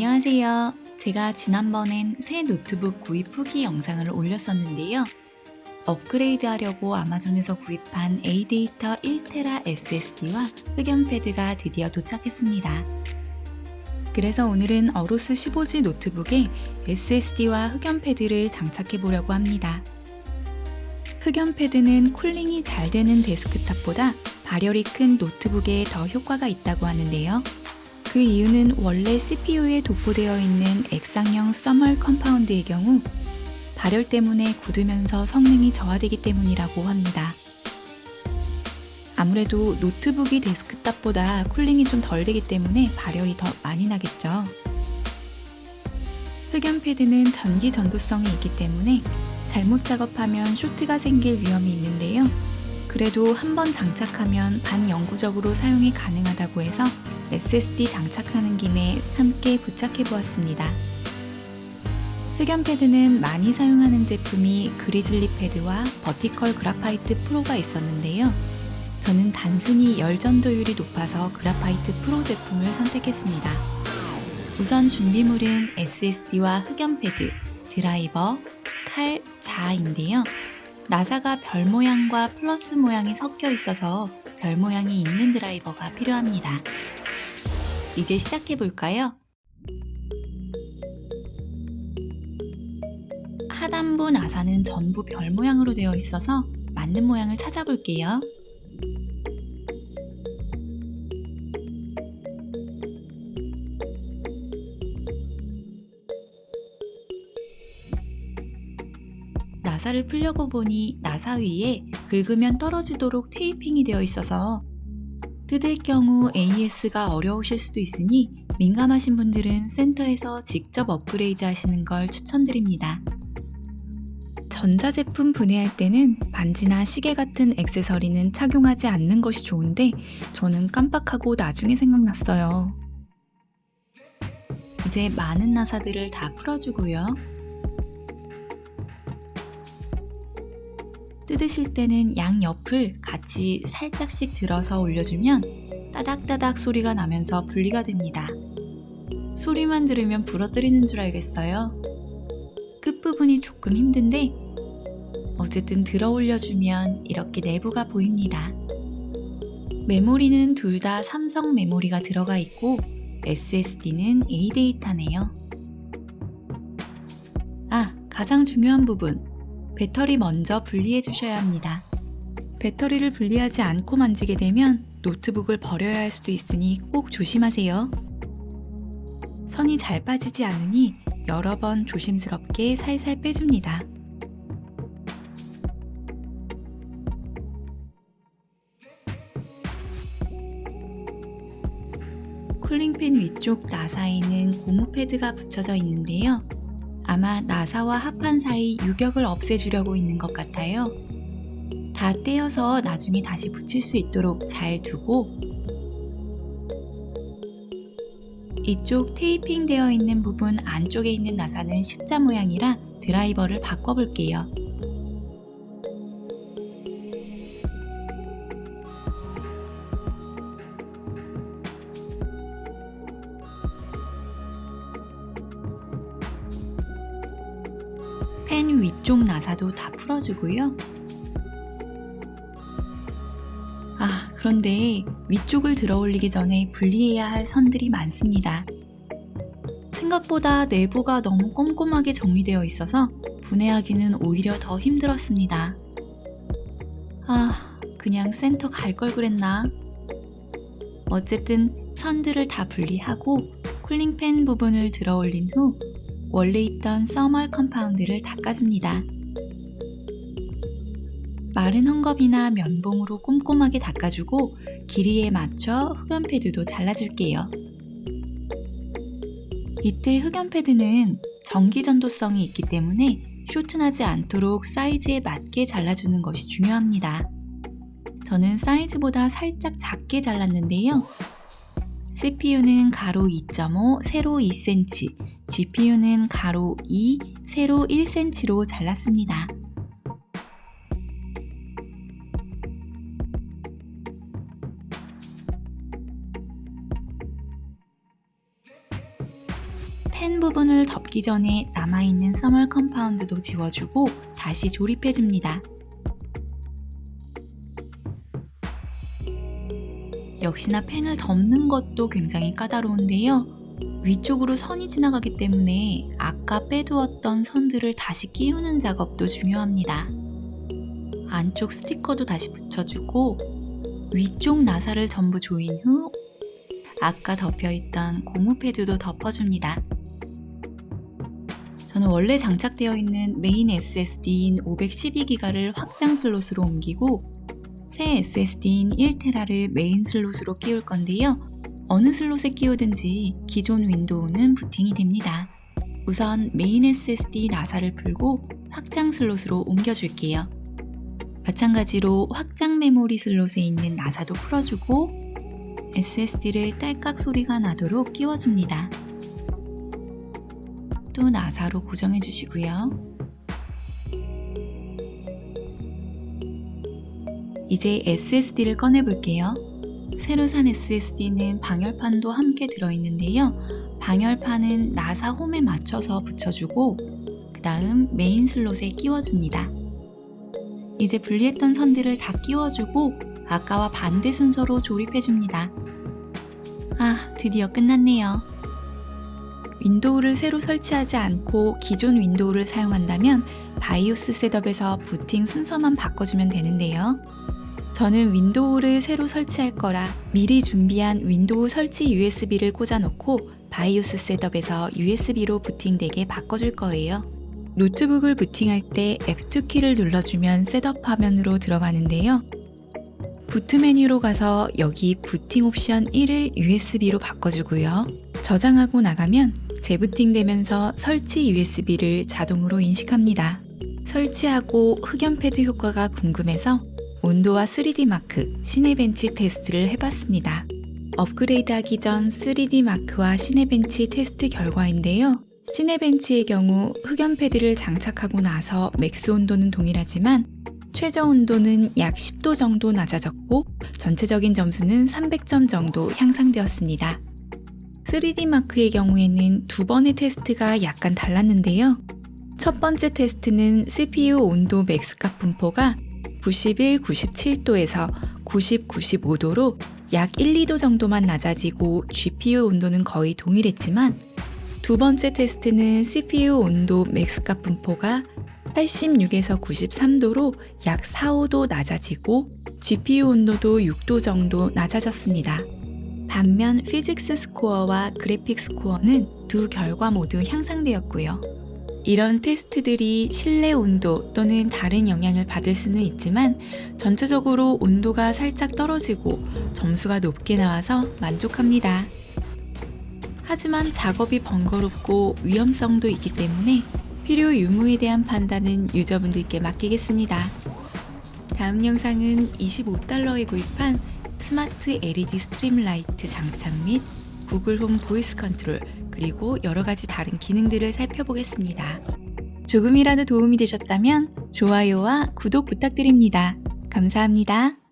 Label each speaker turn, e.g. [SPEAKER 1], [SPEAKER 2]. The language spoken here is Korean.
[SPEAKER 1] 안녕하세요. 제가 지난번엔 새 노트북 구입 후기 영상을 올렸었는데요. 업그레이드 하려고 아마존에서 구입한 A데이터 1테라 SSD와 흑연 패드가 드디어 도착했습니다. 그래서 오늘은 어로스 15G 노트북에 SSD와 흑연 패드를 장착해 보려고 합니다. 흑연 패드는 쿨링이 잘 되는 데스크탑보다 발열이 큰 노트북에 더 효과가 있다고 하는데요. 그 이유는 원래 CPU에 도포되어 있는 액상형 서멀 컴파운드의 경우 발열 때문에 굳으면서 성능이 저하되기 때문이라고 합니다. 아무래도 노트북이 데스크탑보다 쿨링이 좀 덜 되기 때문에 발열이 더 많이 나겠죠. 흑연 패드는 전기 전도성이 있기 때문에 잘못 작업하면 쇼트가 생길 위험이 있는데요. 그래도 한번 장착하면 반영구적으로 사용이 가능하다고 해서 SSD 장착하는 김에 함께 부착해 보았습니다. 흑연 패드는 많이 사용하는 제품이 그리즐리 패드와 버티컬 그라파이트 프로가 있었는데요. 저는 단순히 열 전도율이 높아서 그라파이트 프로 제품을 선택했습니다. 우선 준비물은 SSD와 흑연 패드, 드라이버, 칼, 자인데요. 나사가 별 모양과 플러스 모양이 섞여 있어서 별 모양이 있는 드라이버가 필요합니다. 이제 시작해 볼까요? 하단부 나사는 전부 별 모양으로 되어 있어서 맞는 모양을 찾아볼게요. 나사를 풀려고 보니 나사 위에 긁으면 떨어지도록 테이핑이 되어 있어서 뜯을 경우 AS가 어려우실 수도 있으니 민감하신 분들은 센터에서 직접 업그레이드 하시는 걸 추천드립니다. 전자제품 분해할 때는 반지나 시계 같은 액세서리는 착용하지 않는 것이 좋은데 저는 깜빡하고 나중에 생각났어요. 이제 많은 나사들을 다 풀어주고요. 뜯으실 때는 양 옆을 같이 살짝씩 들어서 올려주면 따닥따닥 소리가 나면서 분리가 됩니다. 소리만 들으면 부러뜨리는 줄 알겠어요. 끝부분이 조금 힘든데 어쨌든 들어 올려주면 이렇게 내부가 보입니다. 메모리는 둘 다 삼성 메모리가 들어가 있고 SSD는 A데이터네요. 아, 가장 중요한 부분. 배터리 먼저 분리해 주셔야 합니다. 배터리를 분리하지 않고 만지게 되면 노트북을 버려야 할 수도 있으니 꼭 조심하세요. 선이 잘 빠지지 않으니 여러 번 조심스럽게 살살 빼줍니다. 쿨링팬 위쪽 나사에는 고무 패드가 붙여져 있는데요. 아마 나사와 합판 사이 유격을 없애주려고 있는 것 같아요. 다 떼어서 나중에 다시 붙일 수 있도록 잘 두고 이쪽 테이핑 되어 있는 부분 안쪽에 있는 나사는 십자 모양이라 드라이버를 바꿔볼게요. 펜 위쪽 나사도 다 풀어주고요. 아, 그런데 위쪽을 들어 올리기 전에 분리해야 할 선들이 많습니다. 생각보다 내부가 너무 꼼꼼하게 정리되어 있어서 분해하기는 오히려 더 힘들었습니다. 아, 그냥 센터 갈 걸 그랬나? 어쨌든 선들을 다 분리하고 쿨링팬 부분을 들어 올린 후 원래 있던 서멀 컴파운드를 닦아줍니다. 마른 헝겊이나 면봉으로 꼼꼼하게 닦아주고 길이에 맞춰 흑연 패드도 잘라줄게요. 이때 흑연 패드는 전기 전도성이 있기 때문에 쇼트나지 않도록 사이즈에 맞게 잘라주는 것이 중요합니다. 저는 사이즈보다 살짝 작게 잘랐는데요. CPU는 가로 2.5, 세로 2cm, GPU는 가로 2, 세로 1cm로 잘랐습니다. 펜 부분을 덮기 전에 남아있는 써멀 컴파운드도 지워주고 다시 조립해줍니다. 역시나 펜을 덮는 것도 굉장히 까다로운데요. 위쪽으로 선이 지나가기 때문에 아까 빼두었던 선들을 다시 끼우는 작업도 중요합니다. 안쪽 스티커도 다시 붙여주고 위쪽 나사를 전부 조인 후 아까 덮여있던 고무 패드도 덮어줍니다. 저는 원래 장착되어 있는 메인 SSD인 512기가를 확장 슬롯으로 옮기고 새 SSD인 1테라를 메인 슬롯으로 끼울 건데요. 어느 슬롯에 끼우든지 기존 윈도우는 부팅이 됩니다. 우선 메인 SSD 나사를 풀고 확장 슬롯으로 옮겨줄게요. 마찬가지로 확장 메모리 슬롯에 있는 나사도 풀어주고 SSD를 딸깍 소리가 나도록 끼워줍니다. 또 나사로 고정해 주시고요. 이제 SSD를 꺼내 볼게요. 새로 산 SSD는 방열판도 함께 들어있는데요. 방열판은 나사 홈에 맞춰서 붙여주고 그 다음 메인 슬롯에 끼워줍니다. 이제 분리했던 선들을 다 끼워주고 아까와 반대 순서로 조립해줍니다. 아, 드디어 끝났네요. 윈도우를 새로 설치하지 않고 기존 윈도우를 사용한다면 바이오스 셋업에서 부팅 순서만 바꿔주면 되는데요. 저는 윈도우를 새로 설치할 거라 미리 준비한 윈도우 설치 USB를 꽂아놓고 바이오스 셋업에서 USB로 부팅되게 바꿔줄 거예요. 노트북을 부팅할 때 F2 키를 눌러주면 셋업 화면으로 들어가는데요. 부트 메뉴로 가서 여기 부팅 옵션 1을 USB로 바꿔주고요. 저장하고 나가면 재부팅되면서 설치 USB를 자동으로 인식합니다. 설치하고 흑연 패드 효과가 궁금해서 온도와 3D 마크, 시네벤치 테스트를 해봤습니다. 업그레이드 하기 전 3D 마크와 시네벤치 테스트 결과인데요. 시네벤치의 경우 흑연 패드를 장착하고 나서 맥스 온도는 동일하지만 최저 온도는 약 10도 정도 낮아졌고 전체적인 점수는 300점 정도 향상되었습니다. 3D 마크의 경우에는 두 번의 테스트가 약간 달랐는데요. 첫 번째 테스트는 CPU 온도 맥스값 분포가 91, 97도에서 90, 95도로 약 1, 2도 정도만 낮아지고 GPU 온도는 거의 동일했지만 두 번째 테스트는 CPU 온도 맥스값 분포가 86에서 93도로 약 4, 5도 낮아지고 GPU 온도도 6도 정도 낮아졌습니다. 반면 피직스 스코어와 그래픽 스코어는 두 결과 모두 향상되었고요. 이런 테스트들이 실내 온도 또는 다른 영향을 받을 수는 있지만 전체적으로 온도가 살짝 떨어지고 점수가 높게 나와서 만족합니다. 하지만 작업이 번거롭고 위험성도 있기 때문에 필요 유무에 대한 판단은 유저분들께 맡기겠습니다. 다음 영상은 25달러에 구입한 스마트 LED 스트림 라이트 장착 및 구글 홈 보이스 컨트롤 그리고 여러 가지 다른 기능들을 살펴보겠습니다. 조금이라도 도움이 되셨다면 좋아요와 구독 부탁드립니다. 감사합니다.